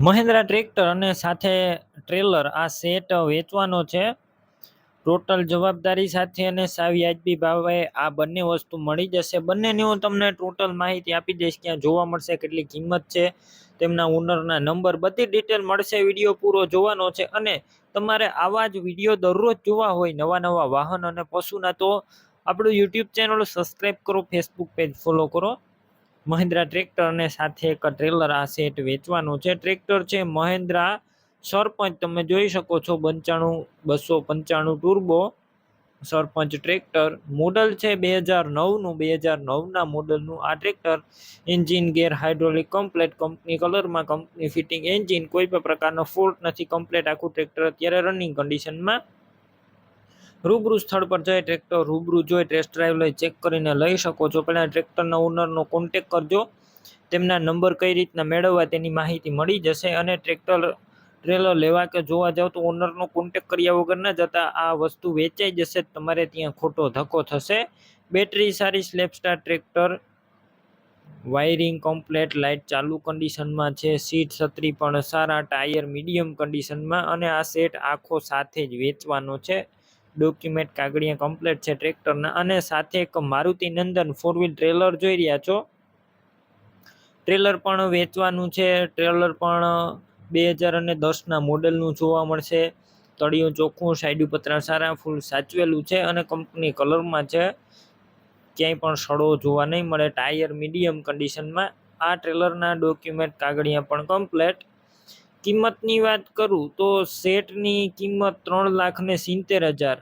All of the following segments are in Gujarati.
મહિન્દ્રા ટ્રેક્ટર અને સાથે ટ્રેલર આ સેટ વેચવાનો છે. ટોટલ જવાબદારી સાથે અને સાવ્યાજબી ભાવે આ બંને વસ્તુ મળી જશે. બંનેની હું તમને ટોટલ માહિતી આપી દઈશ ક્યાં જોવા મળશે કેટલી કિંમત છે. તેમના ઓનરના નંબર બધી ડિટેલ મળશે, વીડિયો પૂરો જોવાનો છે. અને તમારે આવા જ વીડિયો દરરોજ જોવા હોય, નવા નવા વાહન અને પશુના, તો આપણું યુટ્યુબ ચેનલ સબસ્ક્રાઈબ કરો ફેસબુક પેજ ફોલો કરો. મહિન્દ્રા ટ્રેક્ટર અને સાથે એક ટ્રેલર આ સેટ વેચવાનું છે. ટ્રેક્ટર છે મહિન્દ્રા સરપંચ. તમે જોઈ શકો છો પંચાણું, બસો પંચાણું ટુર્બો સરપંચ ટ્રેક્ટર. મોડલ છે બે હજાર નવનું, બે હજાર નવના મોડલનું આ tractor. Engine gear hydraulic complete, company કલરમાં, કંપની ફિટિંગ એન્જિન કોઈ પણ પ્રકારનો ફોલ્ટ નથી. કમ્પ્લેટ આખું ટ્રેક્ટર અત્યારે રનિંગ કન્ડિશનમાં રૂબરૂ સ્થળ પર જઈ ટ્રેક્ટર રૂબરૂ જોઈ ટેસ્ટ ડ્રાઈવ લઈ ચેક કરીને લઈ શકો છો. પહેલાં ટ્રેક્ટરના ઓનરનો કોન્ટેક કરજો. તેમના નંબર કઈ રીતના મેળવવા તેની માહિતી મળી જશે અને ટ્રેક્ટર ટ્રેલર લેવા કે જોવા જાવ તો ઓનરનો કોન્ટેક કર્યા વગર ન જતા આ વસ્તુ વેચાઈ જશે. તમારે ત્યાં ખોટો ધક્કો થશે. બેટરી સારી સ્લેપસ્ટાર ટ્રેક્ટર. વાયરિંગ કમ્પ્લેટ લાઇટ ચાલુ કન્ડિશનમાં છે. સીટ છત્રી પણ સારા ટાયર મીડિયમ કન્ડિશનમાં અને આ સેટ આખો સાથે જ વેચવાનો છે. ડોક્યુમેન્ટ કાગળિયા કમ્પ્લેટ છે ટ્રેક્ટરના. અને સાથે એક Maruti Nandan four wheel trailer જોઈ રહ્યા છો. ટ્રેલર પણ વેચવાનું છે. ટ્રેલર પણ બે હજાર અને દસના મોડલનું જોવા મળશે. તળિયું ચોખ્ખું સાઈડ પતરા સારા ફૂલ સાચવેલું છે અને કંપની કલરમાં છે. ક્યાંય પણ સડો જોવા નહીં મળે. ટાયર મીડિયમ કન્ડિશનમાં આ ટ્રેલરના ડોક્યુમેન્ટ કાગળિયા પણ કમ્પ્લેટ કિંમતની વાત કરું તો સેટની કિંમત ત્રણ લાખ ને સિત્તેર હજાર.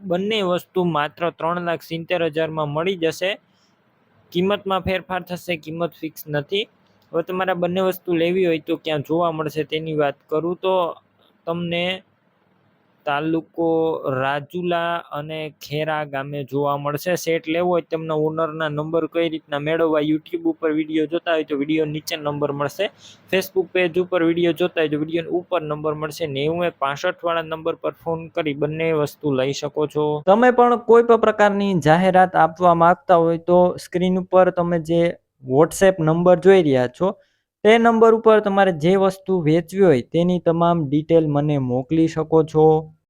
બંને વસ્તુ માત્ર ત્રણ લાખ સિત્તેર હજારમાં મળી જશે. કિંમતમાં ફેરફાર થશે, કિંમત ફિક્સ નથી. હવે તમારે બંને વસ્તુ લેવી હોય તો ક્યાં જોવા મળશે તેની વાત કરું તો તમને તાલુકો રાજુલા અને ખેરા ગામે જોવા મળશે. સેટ લેવો હોય તેમના ઓનરના નંબર કઈ રીતના મેળવવા યુટ્યુબ ઉપર વીડિયો જોતા હોય તો વીડિયો નીચે નંબર મળશે. ફેસબુક પેજ ઉપર વીડિયો જોતા હોય તો વીડિયો ઉપર નંબર મળશે. નેવું પાસઠ વાળા નંબર પર ફોન કરી બંને વસ્તુ લઈ શકો છો. તમે પણ કોઈ પણ પ્રકારની જાહેરાત આપવા માંગતા હોય તો સ્ક્રીન ઉપર તમે જે વોટ્સએપ નંબર જોઈ રહ્યા છો, તે નંબર ઉપર તમારે જે વસ્તુ વેચવી હોય તેની તમામ ડિટેલ મને મોકલી શકો છો.